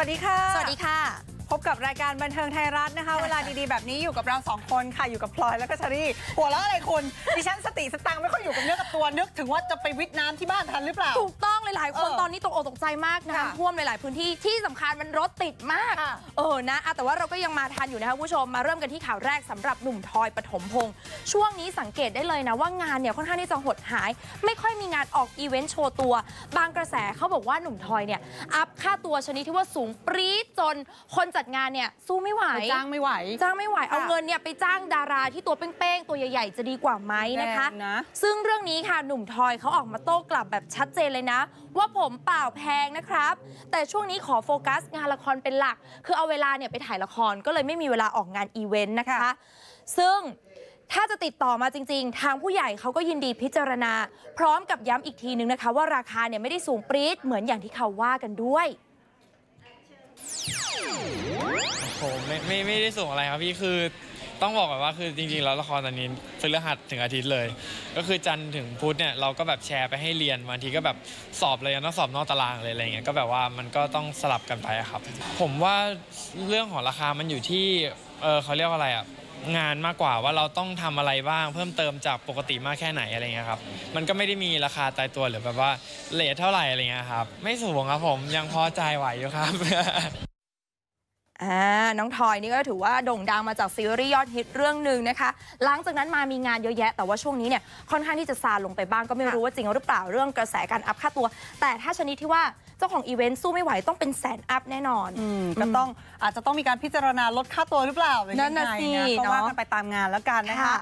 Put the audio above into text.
วัสดีค่ะ สวัสดีค่ะ พบกับรายการบันเทิงไทยรัฐนะคะ เวลาดีๆแบบนี้อยู่กับเราสองคนค่ะ อยู่กับพลอยแล้วก็ชารีหัวแล้วอะไรคุณ ดิฉันสติสตังค์ไม่ค่อยอยู่กับเนื้อกับตัวนึกถึงว่าจะไปวิทย์น้ำที่บ้านทันหรือเปล่า ถูกต้องหลายๆ คนเออตอนนี้ตกอกตกใจมากค่ะน้ำท่วมหลาย ๆ พื้นที่ที่สำคัญมันรถติดมากค่ะเออนะอะแต่ว่าเราก็ยังมาทันอยู่นะคะคุณผู้ชมมาเริ่มกันที่ข่าวแรกสำหรับหนุ่มทอยปฐมพงศ์ช่วงนี้สังเกตได้เลยนะว่างานเนี่ยค่อนข้างที่จะหดหาย ไม่ค่อยมีงานออกอีเวนต์โชว์ตัว บางกระแสเขาบอกว่าหนุ่มทอยเนี่ยอัพค่าตัวชนิดที่ว่าสูงปรี๊ดจนคนจัดงานเนี่ยสู้ไม่ไหวจ้างไม่ไหว จ้างไม่ไหวเอาค่ะเงินเนี่ยไปจ้างดาราที่ตัวเป้งๆตัวใหญ่ ๆ จะดีกว่าไหมนะคะแรงนะซึ่งเรื่องนี้ค่ะหนุ่มทอยเขาออกมาโต้กลับแบบชัดเจนเลยนะ ว่าผมเปล่าแพงนะครับ แต่ช่วงนี้ขอโฟกัสงานละครเป็นหลัก คือเอาเวลาเนี่ยไปถ่ายละครก็เลยไม่มีเวลาออกงานอีเวนต์นะคะ ซึ่งถ้าจะติดต่อมาจริง ๆ ทางผู้ใหญ่เขาก็ยินดีพิจารณา พร้อมกับย้ำอีกทีนึงนะคะ ว่าราคาเนี่ยไม่ได้สูงปรี๊ดเหมือนอย่างที่เขาว่ากันด้วยผมไม่ไม่ไม่ได้ส่งอะไรครับพี่คือ ต้องบอกก่อนว่าคือจริงๆแล้วละครตอนนี้พฤหัสถึงอาทิตย์เลย ก็คือจันทร์ถึงพุธเนี่ยเราก็แบบแชร์ไปให้เรียนบางทีก็แบบสอบเลยต้องสอบนอกตารางเลยอะไรเงี้ยก็แบบว่ามันก็ต้องสลับกันไปอะครับ ผมว่าเรื่องของราคามันอยู่ที่เออเขาเรียกว่าอะไรอะงานมากกว่าว่าเราต้องทำอะไรบ้าง เพิ่มเติมจากปกติมากแค่ไหนอะไรเงี้ยครับมันก็ไม่ได้มีราคาตายตัวหรือแบบว่าเลทเท่าไหร่อะไรเงี้ยครับไม่สูงครับผมยังพอใจไหวอยู่ครับ อ่าน้องทอยนี่ก็ถือว่าโด่งดังมาจากซีรีส์ยอดฮิตเรื่องหนึ่งนะคะ หลังจากนั้นมามีงานเยอะแยะ แต่ว่าช่วงนี้เนี่ยค่อนข้างที่จะซาลงไปบ้างก็ไม่รู้ว่าจริงหรือเปล่าเรื่องกระแสการอัพค่าตัว แต่ถ้าชนิดที่ว่าเจ้าของอีเวนต์สู้ไม่ไหวต้องเป็นแสนอัพแน่นอนอืมก็ต้องอาจจะต้องมีการพิจารณาลดค่าตัวหรือเปล่าหรือนั่ยังนน่ะไงสินะก็ว่าเนาะกันไปตามงานแล้วกันนะคะค่ะ